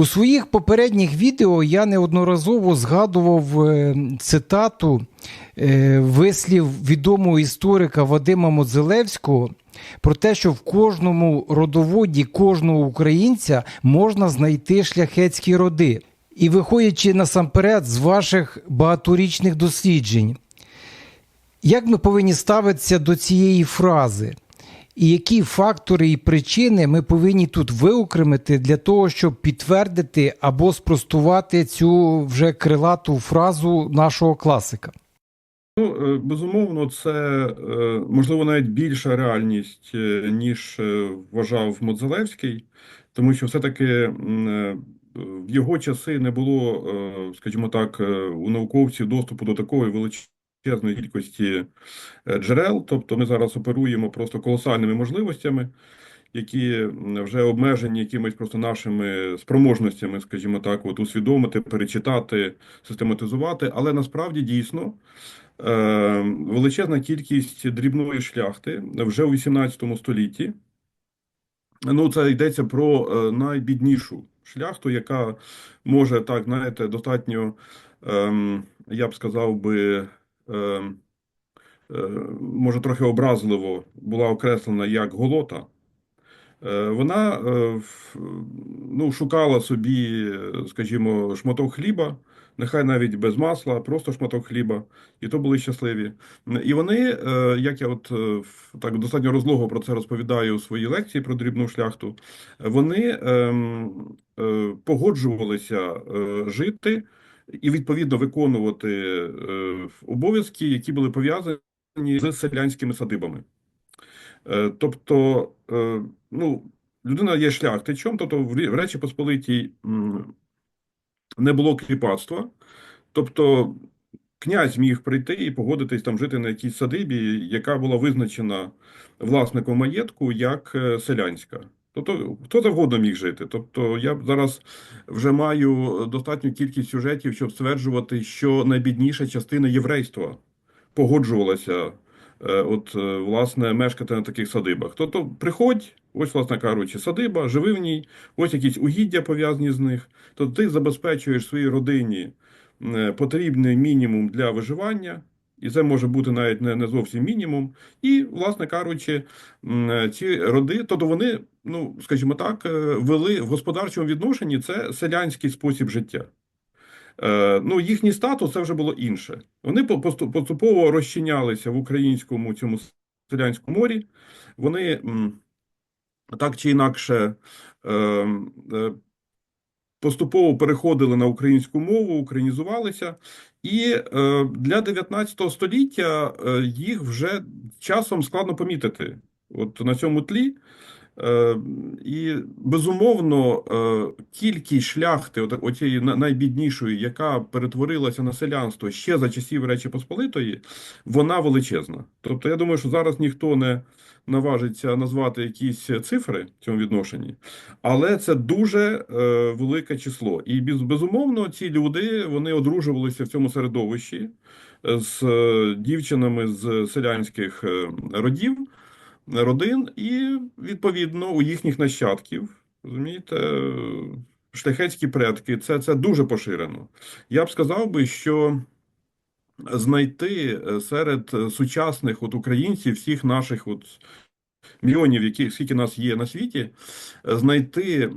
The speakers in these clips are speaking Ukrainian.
У своїх попередніх відео я неодноразово згадував е, цитату е, вислів відомого історика Вадима Модзелевського про те, що в кожному родоводі кожного українця можна знайти шляхетські роди. І виходячи насамперед з ваших багаторічних досліджень, як ми повинні ставитися до цієї фрази? І які фактори і причини ми повинні тут виокремити для того, щоб підтвердити або спростувати цю вже крилату фразу нашого класика? Ну, е, безумовно, це е, можливо навіть більша реальність, е, ніж вважав Модзелевський, тому що все-таки в його часи не було, скажімо так, у науковців доступу до такої величезної кількості е, джерел. Тобто ми зараз оперуємо просто колосальними можливостями, які вже обмежені якимись просто нашими спроможностями, скажімо так, от усвідомити, перечитати, систематизувати. Але насправді дійсно. Е, величезна кількість дрібної шляхти вже у 18 столітті. Ну, це йдеться про е, найбіднішу шляхту, яка може так, знаєте, достатньо, ем, я б сказав би, може, трохи образливо була окреслена як голота. Е, Вона е, ну, шукала собі, е, скажімо, шматок хліба, нехай навіть без масла, просто шматок хліба, і то були щасливі. І вони, е, як я от е, так достатньо розлого про це розповідаю у своїй лекції про дрібну шляхту, вони ем, е, погоджувалися е, жити і відповідно виконувати е, обов'язки, які були пов'язані з селянськими садибами. Е, Тобто, е, ну, людина є шляхтичем, тобто в Речі Посполитій не було кріпацтва, тобто князь міг прийти і погодитись там жити на якійсь садибі, яка була визначена власником маєтку як селянська. Тобто, хто завгодно міг жити. Тобто, я зараз вже маю достатню кількість сюжетів, щоб стверджувати, що найбідніша частина єврейства погоджувалася е, от, е, власне, мешкати на таких садибах. Тобто, приходь, ось, власне кажучи, садиба, живи в ній, ось якісь угіддя пов'язані з них. Тобто ти забезпечуєш своїй родині е, потрібний мінімум для виживання. І це може бути навіть не, не зовсім мінімум. І, власне кажучи, ці роди, тобто вони, ну скажімо так, е, вели в господарчому відношенні це селянський спосіб життя. Е, Ну, їхній статус це вже було інше. Вони поступово розчинялися в українському цьому селянському морі. Вони так чи інакше е, е, поступово переходили на українську мову, українізувалися. І е, для 19 століття е, їх вже часом складно помітити. От на цьому тлі. Е, І безумовно, кількість шляхти, оцієї найбіднішої, яка перетворилася на селянство ще за часів Речі Посполитої, вона величезна. Тобто, я думаю, що зараз ніхто не наважиться назвати якісь цифри в цьому відношенні, але це дуже е, велике число. І без- безумовно, ці люди вони одружувалися в цьому середовищі е, з е, дівчинами з селянських е, родів родин, і відповідно у їхніх нащадків, розумієте, шляхетські предки, це, це дуже поширено. Я б сказав би, що знайти е, серед е, сучасних от українців, всіх наших от мільйонів, які скільки нас є на світі, е, знайти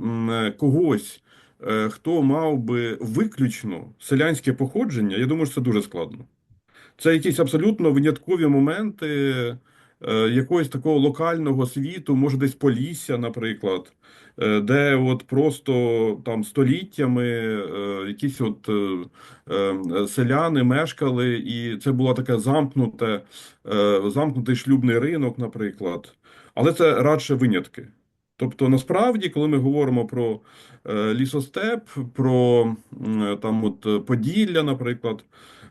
когось. Хто мав би виключно селянське походження, я думаю, що це дуже складно. Це якісь абсолютно виняткові моменти якогось такого локального світу, може десь Полісся, наприклад, е, де от просто там століттями е, якісь от е, е, селяни мешкали, і це була така замкнуте, е, замкнутий шлюбний ринок, наприклад. Але це радше винятки. Тобто, насправді, коли ми говоримо про е, лісостеп, про там от е, Поділля, наприклад,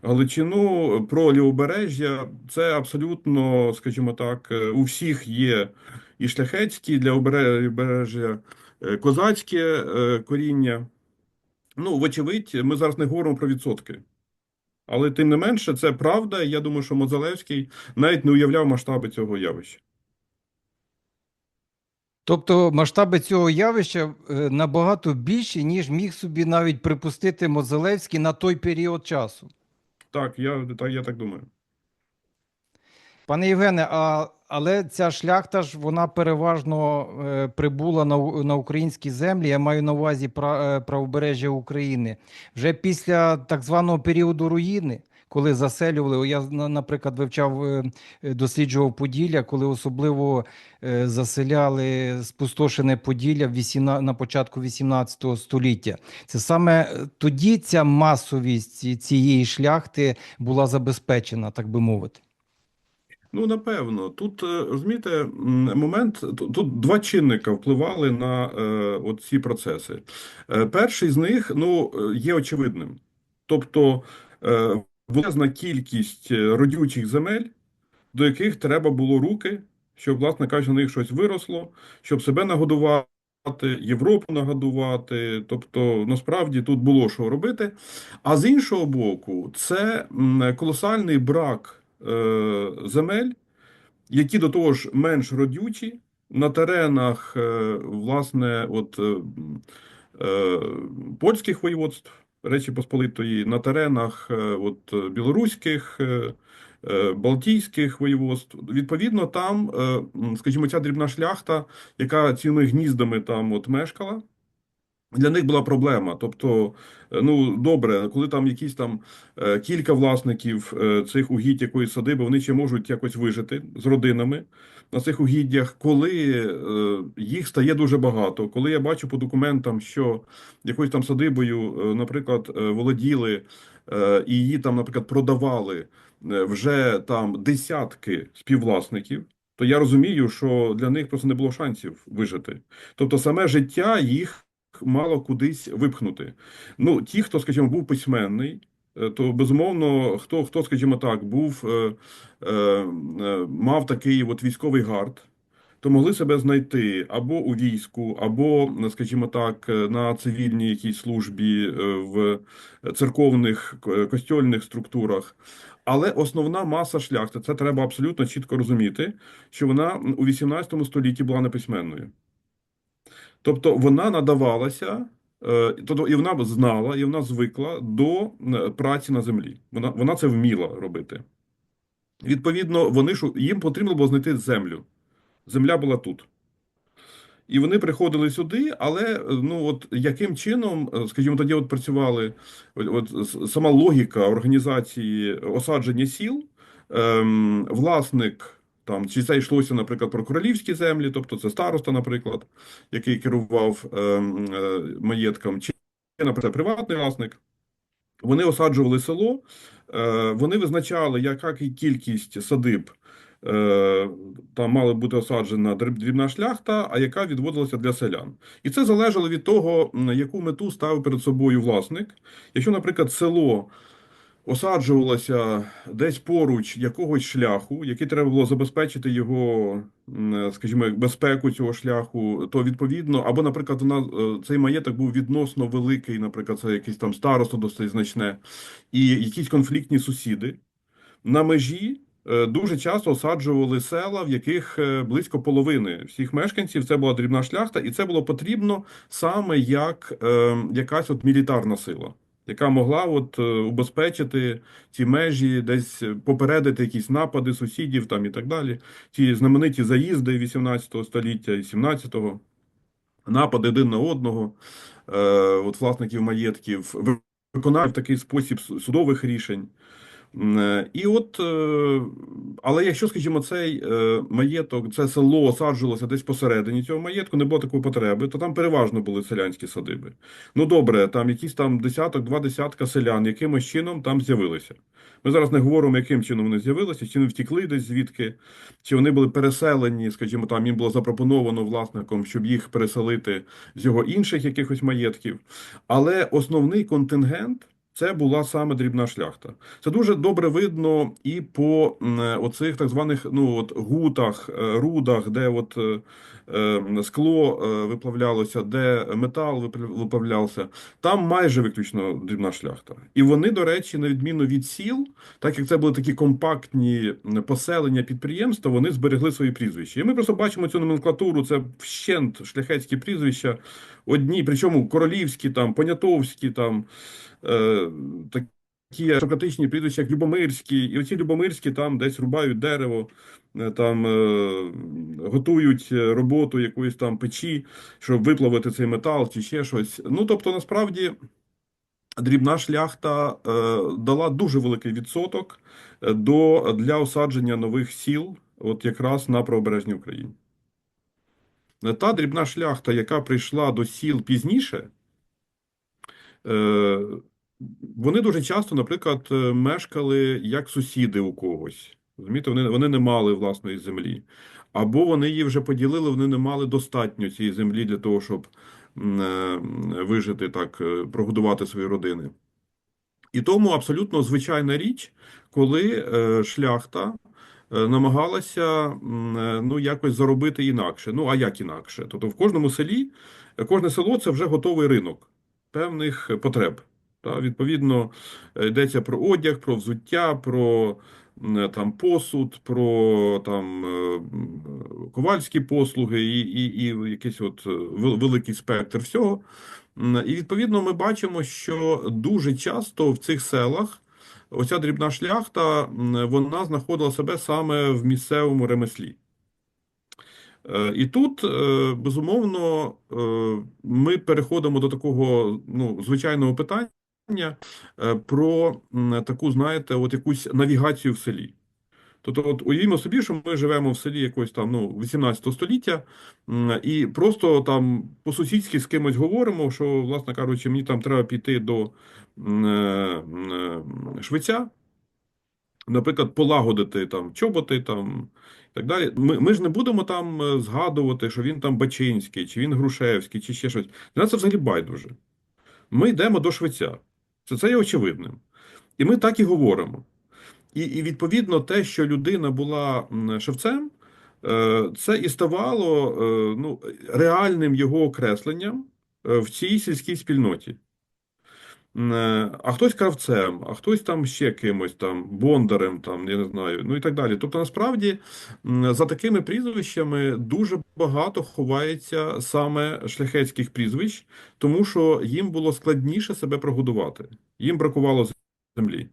Галичину, про лівобережжя, це абсолютно, скажімо так, е, у всіх є і шляхетські для обере- лівобережжя е, козацьке е, коріння. Ну, вочевидь, ми зараз не говоримо про відсотки. Але тим не менше, це правда. Я думаю, що Мозалевський навіть не уявляв масштаби цього явища. Тобто масштаби цього явища набагато більші, ніж міг собі навіть припустити Мозелевський на той період часу. Так, я, так, я так думаю. Пане Євгене, а, але ця шляхта ж вона переважно е, прибула на, на українські землі. Я маю на увазі пра, е, правобережжя України. Вже після так званого періоду руїни, коли заселювали, я, наприклад, вивчав, е, е, досліджував Поділля, коли особливо е, заселяли спустошене Поділля на початку 18 століття. Це саме тоді ця масовість цієї шляхти була забезпечена, так би мовити. Ну, напевно, тут розумієте, момент тут, два чинника впливали на е, ці процеси. Е, перший з них ну, є очевидним. Тобто е, величезна кількість е, родючих земель, до яких треба було руки, щоб, власне кажучи, на них щось виросло, щоб себе нагодувати, Європу нагодувати. Тобто, насправді тут було що робити. А з іншого боку, це колосальний брак е, земель, які до того ж менш родючі, на теренах, е, власне, от, е, польських воєводств Речі Посполитої, на теренах е, от, е, білоруських, е, балтійських воєводств. Відповідно, там, скажімо, ця дрібна шляхта, яка цілими гніздами там от мешкала. Для них була проблема. Тобто, е, ну добре, коли там якісь там е, кілька власників е, цих угідь якоїсь садиби, вони ще можуть якось вижити з родинами на цих угіддях, коли їх стає дуже багато. Коли я бачу по документам, що якоюсь там садибою, наприклад, володіли і її там, наприклад, продавали вже там десятки співвласників. То я розумію, що для них просто не було шансів вижити. Тобто, саме життя їх мало кудись випхнути. Ну, ті, хто, скажімо, був письменний, е, то безумовно, хто, хто, скажімо так, був, е, е, е, мав такий от військовий гард, то могли себе знайти або у війську, або, скажімо так, е, на цивільній якійсь службі в церковних костьольних структурах. Але основна маса шляхти, це треба абсолютно чітко розуміти, що вона у 18 столітті була неписьменною. Тобто вона надавалася, е, тобто і вона знала, і вона звикла до е, праці на землі. Вона, вона це вміла робити. Відповідно, вони їм потрібно було знайти землю. Земля була тут. І вони приходили сюди, але е, ну от яким чином, скажімо, тоді от працювали от сама логіка організації осадження сіл, ем, власник там, чи це йшлося, наприклад, про королівські землі, тобто це староста, наприклад, який керував ем, е, маєтком, чи, наприклад, приватний власник. Вони осаджували село, е, вони визначали, яка кількість садиб е, там мала бути осаджена дрібна шляхта, а яка відводилася для селян. І це залежало від того, яку мету ставив перед собою власник. Якщо, наприклад, село осаджувалося десь поруч якогось шляху, який треба було забезпечити його, скажімо, безпеку цього шляху, то відповідно, або, наприклад, нас е, цей маєток був відносно великий, наприклад, це якийсь там старосто досить значне, і якісь конфліктні сусіди. На межі е, дуже часто осаджували села, в яких е, близько половини всіх мешканців це була дрібна шляхта, і це було потрібно саме як е, якась от мілітарна сила, яка могла от е, убезпечити ці межі, десь попередити якісь напади сусідів там і так далі. Ті знамениті заїзди 18 століття і 17-го, напади один на одного, е, от власників маєтків, виконав такий спосіб судових рішень. Е, І от, е, але якщо, скажімо, цей е, маєток, це село осаджувалося десь посередині цього маєтку, не було такої потреби, то там переважно були селянські садиби. Ну добре, там якісь там десяток, два десятка селян якимось чином там з'явилися. Ми зараз не говоримо, яким чином вони з'явилися, чи вони втікли десь звідки, чи вони були переселені, скажімо, там їм було запропоновано власником, щоб їх переселити з його інших якихось маєтків. Але основний контингент. Це була саме дрібна шляхта. Це дуже добре видно і по оцих так званих ну от гутах, е, рудах, де от е, е, скло е, виплавлялося, де метал виплавлявся. Там майже виключно дрібна шляхта. І вони, до речі, на відміну від сіл, так як це були такі компактні поселення підприємства, вони зберегли свої прізвища. І ми просто бачимо цю номенклатуру, це вщент шляхетські прізвища, одні, причому королівські, там, понятовські, там, такі аристократичні прізвища, як Любомирський. І оці Любомирські там десь рубають дерево, е, там е, готують роботу якоїсь там печі, щоб виплавити цей метал чи ще щось. Ну, тобто, насправді. Дрібна шляхта е, дала дуже великий відсоток е, до, для осадження нових сіл, от якраз на правобережній Україні. Та дрібна шляхта, яка прийшла до сіл пізніше, е, вони дуже часто, наприклад, е, мешкали як сусіди у когось. Розумієте, вони, вони не мали власної землі. Або вони її вже поділили, вони не мали достатньо цієї землі для того, щоб е, вижити так, е, прогодувати свої родини. І тому абсолютно звичайна річ, коли шляхта намагалася ну, якось заробити інакше. Ну, а як інакше? Тобто в кожному селі, кожне село це вже готовий ринок певних потреб. Та, відповідно, е, йдеться про одяг, про взуття, про там, посуд, про там, е, ковальські послуги і, і, і якийсь от е, великий спектр всього. І відповідно ми бачимо, що дуже часто в цих селах оця дрібна шляхта вона знаходила себе саме в місцевому ремеслі. Е, І тут, е, безумовно, е, ми переходимо до такого ну, звичайного питання е, про таку, знаєте, от якусь навігацію в селі. Тобто, от уявімо собі, що ми живемо в селі якогось там ну, 18 століття, і просто там по-сусідськи з кимось говоримо, що, власне кажучи, мені там треба піти до е, е, швеця, наприклад, полагодити там чоботи там і так далі. Ми, ми ж не будемо там е, згадувати, що він там Бачинський, чи він Грушевський, чи ще щось. Для нас це взагалі байдуже. Ми йдемо до швеця. Це, це є очевидним. І ми так і говоримо. І, і відповідно, те, що людина була шевцем, е, це і ставало е, ну, реальним його окресленням е, в цій сільській спільноті. Е, А хтось кравцем, а хтось там ще кимось там, бондарем, там, я не знаю, ну і так далі. Тобто, насправді, за такими прізвищами дуже багато ховається саме шляхетських прізвищ, тому що їм було складніше себе прогодувати. Їм бракувало землі.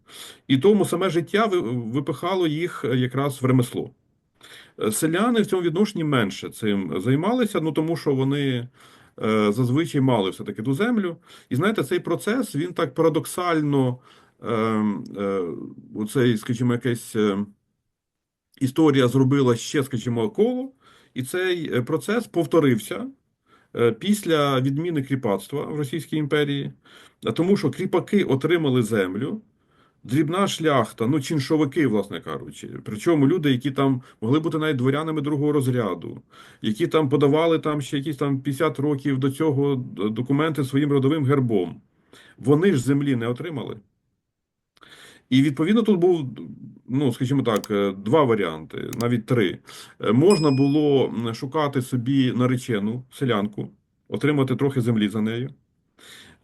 І тому саме життя ви- випихало їх якраз в ремесло. Е, Селяни в цьому відношенні менше цим займалися, ну тому що вони зазвичай мали все-таки ту землю. І знаєте, цей процес він так парадоксально, е, е, оцей, скажімо, якась е, історія зробила ще, скажімо, коло, і цей е, процес повторився е, після відміни кріпацтва в Російській імперії, тому що кріпаки отримали землю. Дрібна шляхта, ну чіншовики, власне кажучи. Причому люди, які там могли бути навіть дворянами другого розряду, які там подавали там ще якісь там 50 років до цього документи своїм родовим гербом. Вони ж землі не отримали. І відповідно тут був, ну скажімо так, е, два варіанти, навіть три. Е, Можна було шукати собі наречену селянку, отримати трохи землі за нею.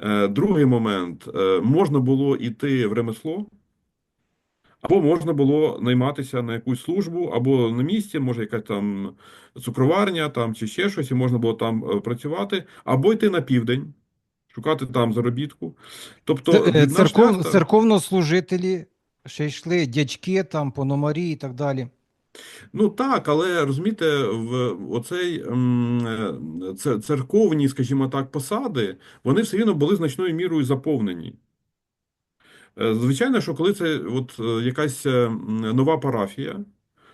Е, Другий момент е, можна було йти в ремесло, або можна було найматися на якусь службу, або на місці, може, якась там цукроварня там, чи ще щось, і можна було там е, працювати, або йти на південь, шукати там заробітку. Тобто, Церков, шляхта- церковнослужителі ще йшли, дядьки там, пономарі і так далі. Ну так, але розумієте, в оцей це- церковні, скажімо так, посади, вони все рівно були значною мірою заповнені. Е, Звичайно, що коли це от е, якась е, нова парафія,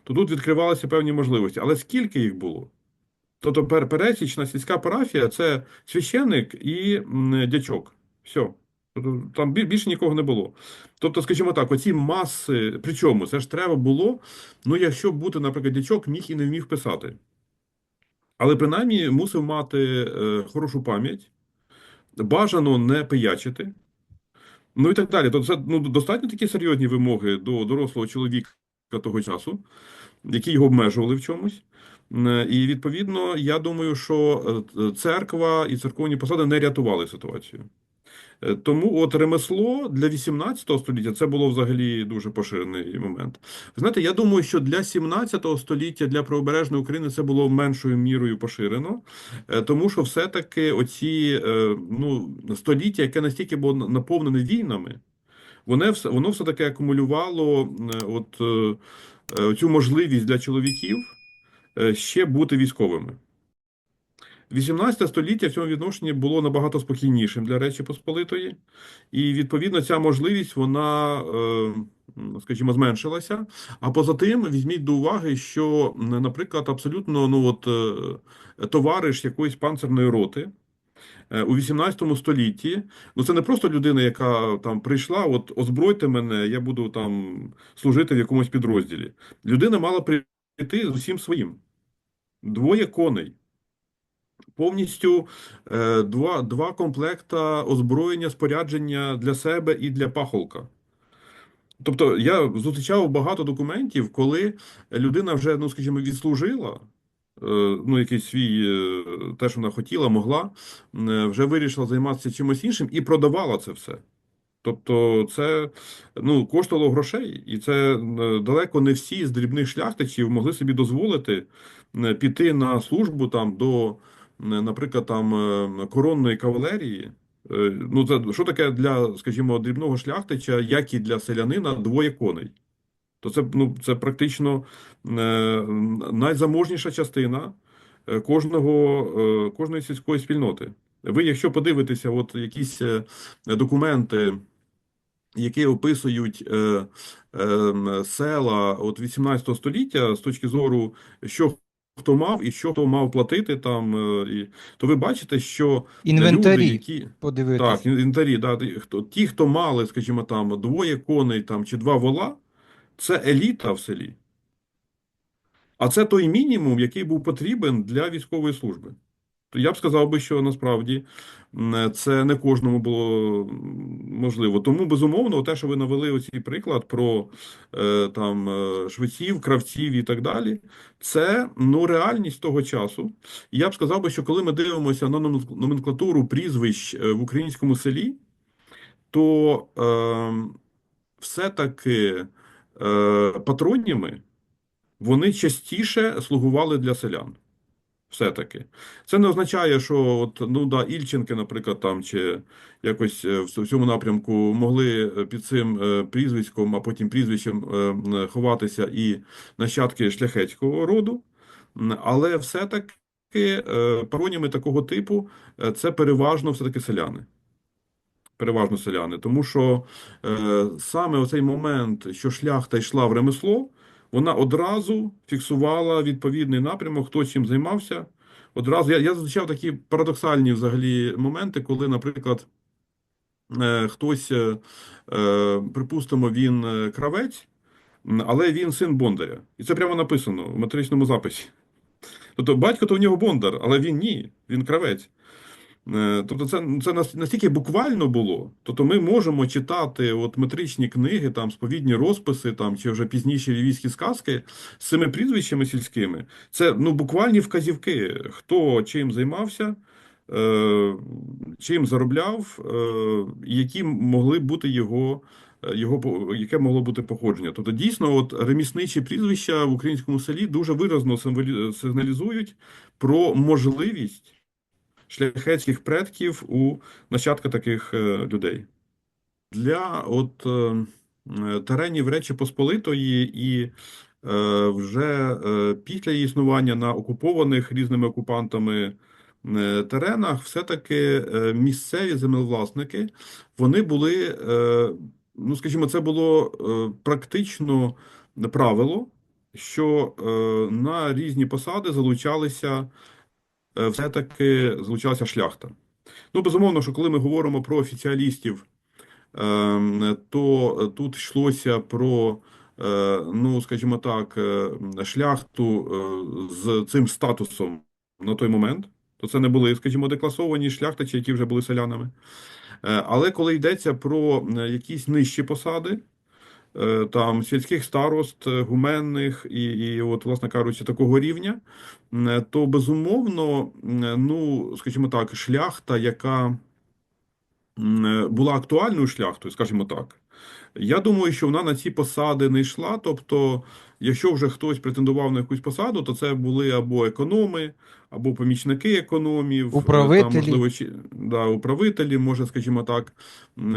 то тут відкривалися певні можливості. Але скільки їх було? Тобто пересічна сільська парафія це священник і дячок. Все. Там більше нікого не було. Тобто, скажімо так, оці маси, причому це ж треба було, ну, якщо бути, наприклад, дячок міг і не вмів писати. Але принаймні мусив мати е, хорошу пам'ять, бажано не пиячити. Ну і так далі. Тобто це ну, достатньо такі серйозні вимоги до дорослого чоловіка того часу, які його обмежували в чомусь. І відповідно, я думаю, що е, церква і церковні посади не рятували ситуацію. Е, Тому от ремесло для 18 століття це було взагалі дуже поширений момент. Знаєте, я думаю, що для 17 століття для правобережної України це було меншою мірою поширено, е, тому що все-таки оці е, ну, століття, яке настільки було наповнене війнами, воно воно все таки акумулювало от цю можливість для чоловіків ще бути військовими. 18 століття в цьому відношенні було набагато спокійнішим для Речі Посполитої, і відповідно ця можливість вона, е, скажімо, зменшилася. А поза тим, візьміть до уваги, що, наприклад, абсолютно ну от е, товариш якоїсь панцерної роти. е, У 18 столітті, ну це не просто людина, яка там прийшла, от озбройте мене, я буду там служити в якомусь підрозділі. Людина мала прийти з усім своїм. Двоє коней повністю е, два, два комплекта озброєння, спорядження для себе і для пахолка. Тобто я зустрічав багато документів, коли людина вже, ну скажімо, відслужила. е, Ну, якийсь свій е, те, що вона хотіла, могла, е, вже вирішила займатися чимось іншим і продавала це все. Тобто, це ну, коштувало грошей, і це далеко не всі з дрібних шляхтичів могли собі дозволити піти на службу там до, наприклад, там е, коронної кавалерії. Е, Ну, це що таке для, скажімо, дрібного шляхтича, як і для селянина, двоє коней. То це, ну, це практично е, найзаможніша частина е, кожного, е, кожної сільської спільноти. Ви, якщо подивитеся, от якісь е, документи, які описують е, е, села от 18 століття з точки зору, що хто мав і що хто мав платити там, е, і, то ви бачите, що Інвентарі люди, які подивитися. так, інвентарі, да, хто, ті, хто мали, скажімо, там двоє коней там, чи два вола, це еліта в селі. А це той мінімум, який був потрібен для військової служби. Я б сказав би, що насправді це не кожному було можливо. Тому, безумовно, те, що ви навели оцей приклад про е, там е, швеців, кравців і так далі, це ну реальність того часу. Я б сказав би, що коли ми дивимося на номен- номенклатуру прізвищ е, в українському селі, то е, все-таки е, патроніми вони частіше слугували для селян. Все-таки. Це не означає, що от, ну да, Ільченки, наприклад, там чи якось е, в цьому напрямку могли е, під цим е, прізвиськом, а потім прізвищем ховатися і нащадки шляхетського роду. Але все-таки пароніми такого типу це переважно все-таки селяни. Переважно селяни. Тому що е, саме оцей момент, що шляхта йшла в ремесло, вона одразу фіксувала відповідний напрямок, хто чим займався. Одразу я, я зустрічав такі парадоксальні взагалі моменти, коли, наприклад, е, хтось, е, е, припустимо, він е, кравець, але він син Бондаря. І це прямо написано в материчному записі. Тобто батько то в нього Бондар, але він ні, він кравець. Е, Тобто, це, це нас- настільки буквально було. Тобто, ми можемо читати от метричні книги, там сповідні розписи, там чи вже пізніші львівські сказки з цими прізвищами сільськими. Це ну буквальні вказівки, хто чим займався, е, чим заробляв, е, які могли бути його. Його яке могло бути походження? Тобто, дійсно, от ремісничі прізвища в українському селі дуже виразно сигналізують про можливість шляхетських предків у нащадка таких е, людей. Для от е, е, теренів Речі Посполитої і вже після існування на окупованих різними окупантами теренах, все-таки місцеві землевласники вони були, ну скажімо, це було практично правило, що на різні посади залучалися все-таки залучалася шляхта. Ну, безумовно, що коли ми говоримо про офіціалістів, ем, то тут йшлося про, е, ну, скажімо так, е, шляхту е, з цим статусом на той момент. То це не були, скажімо, декласовані шляхтичі, які вже були селянами. Е, Але коли йдеться про е, якісь нижчі посади, е, там сільських старост, е, гуменних і, і от, власне кажучи, такого рівня, м, то безумовно, ну, скажімо так, шляхта, яка е, була актуальною шляхтою, скажімо так. Я думаю, що вона на ці посади не йшла. Тобто, якщо вже хтось претендував на якусь посаду, то це були або економи, або помічники економів, Управителі. там, можливо, чи, да, управителі, може, скажімо так,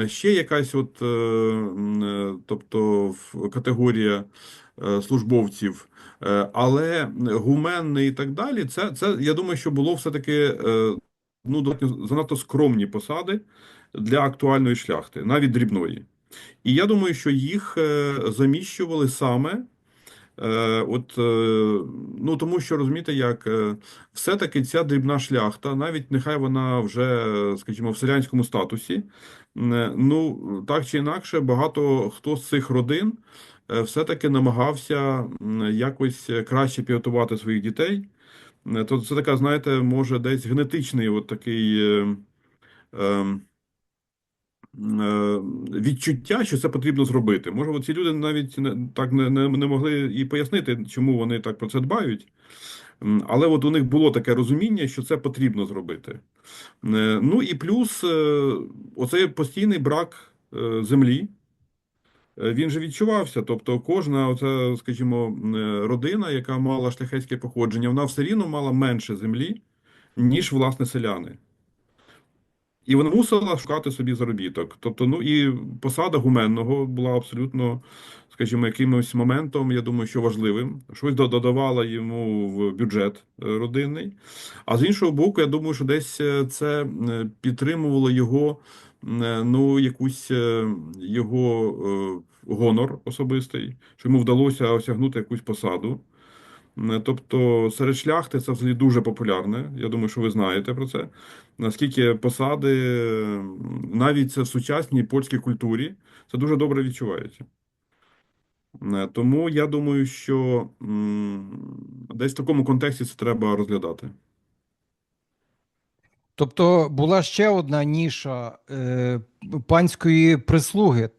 ще якась, от, е, е, тобто, категорія е, службовців. Е, Але гуменний і так далі, це, це я думаю, що було все-таки е, ну, занадто скромні посади для актуальної шляхти, навіть дрібної. І я думаю, що їх е, заміщували саме. Е, от, е, ну, тому що розумієте, як все-таки ця дрібна шляхта, навіть нехай вона вже, скажімо, в селянському статусі, ну так чи інакше, багато хто з цих родин все-таки намагався якось краще підготувати своїх дітей. То це така, знаєте, може десь генетичний от такий. ем, відчуття, що це потрібно зробити. Може, ці люди навіть не, так не, не, не могли і пояснити, чому вони так про це дбають. Але от у них було таке розуміння, що це потрібно зробити. Е, Ну і плюс е, оцей постійний брак е, землі. е, Він же відчувався. Тобто, кожна, оця, скажімо, е, родина, яка мала шляхетське походження, вона все рівно мала менше землі, ніж власне селяни. І вона мусила шукати собі заробіток. Тобто, ну і посада гуменного була абсолютно, скажімо, якимось моментом, я думаю, що важливим. Щось до- додавала йому в бюджет е, родинний. А з іншого боку, я думаю, що десь е, це е, підтримувало його, ну, якусь його гонор особистий, що йому вдалося осягнути якусь посаду. Е, Тобто серед шляхти це взагалі дуже популярне. Я думаю, що ви знаєте про це. Наскільки посади, навіть це в сучасній польській культурі, це дуже добре відчувається. Е, Тому я думаю, що десь в такому контексті це треба розглядати. Тобто була ще одна ніша е, панської прислуги.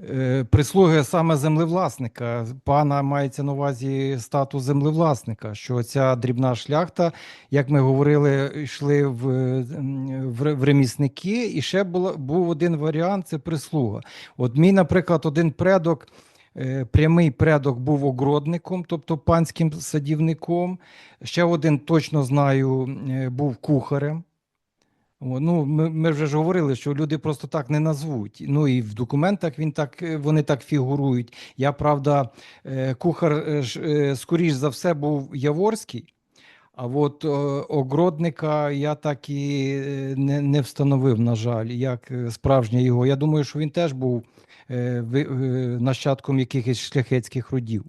Е, прислуги саме землевласника. Пана мається на увазі статус землевласника, що ця дрібна шляхта, як ми говорили, йшли в, в, в ремісники, і ще була, був один варіант це прислуга. От мій, наприклад, один предок. е, Прямий предок був огородником, тобто панським садівником. Ще один точно знаю, е, був кухарем. Ну, ми, ми вже ж говорили, що люди просто так не назвуть. Ну і в документах він так, е, вони так фігурують. Я, правда, е, кухар, е, скоріш за все, був Яворський, а от огородника я так і не, не встановив, на жаль, як справжнє його. Я думаю, що він теж був нащадком якихось шляхетських родів.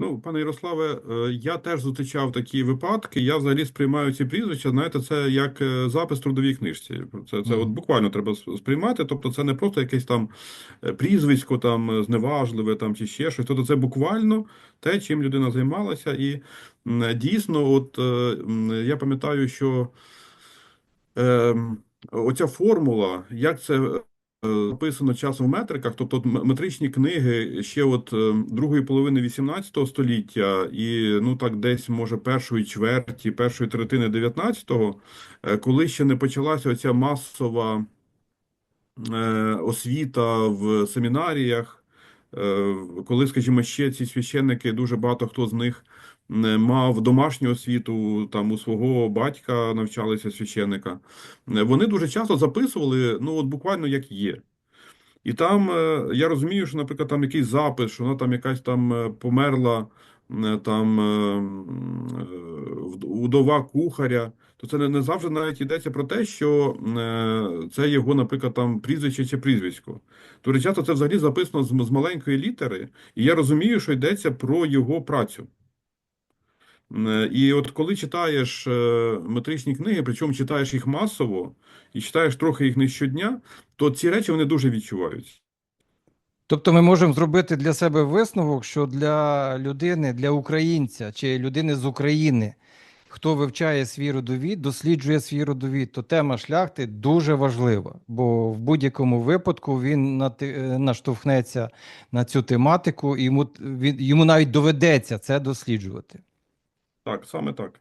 Ну, пане Ярославе, е, я теж зустрічав такі випадки. Я взагалі сприймаю ці прізвища, знаєте, це як е, запис в трудовій книжці. Це, це от буквально треба сприймати. Тобто, це не просто якесь там е, прізвисько, там зневажливе там чи ще щось. Тобто, це буквально те, чим людина займалася. І дійсно, от я пам'ятаю, що Ем, Оця формула, як це е, записано часом в метриках, тобто метричні книги ще от е, другої половини 18 століття і ну так десь може першої чверті, першої третини 19-го, е, коли ще не почалася оця масова е, освіта в семінаріях, е, коли, скажімо, ще ці священники, дуже багато хто з них е, мав домашню освіту, там у свого батька навчалися священика. Е, Вони дуже часто записували, ну от буквально як є. І там е, я розумію, що, наприклад, там якийсь запис, що вона там якась там е, померла, там м, вд- удова кухаря, то це не, завжди навіть йдеться про те, що це його, наприклад, там прізвище чи прізвисько. Дуже часто це взагалі записано з маленької літери, і я розумію, що йдеться про його працю. Е, І от коли читаєш е, метричні книги, причому читаєш їх масово і читаєш трохи їх не щодня, то ці речі вони дуже відчуваються. Тобто ми можемо зробити для себе висновок, що для людини, для українця чи людини з України, хто вивчає свій родовід, досліджує свій родовід, то тема шляхти дуже важлива, бо в будь-якому випадку він е, наштовхнеться на цю тематику, і йому, йому навіть доведеться це досліджувати. Так, саме так.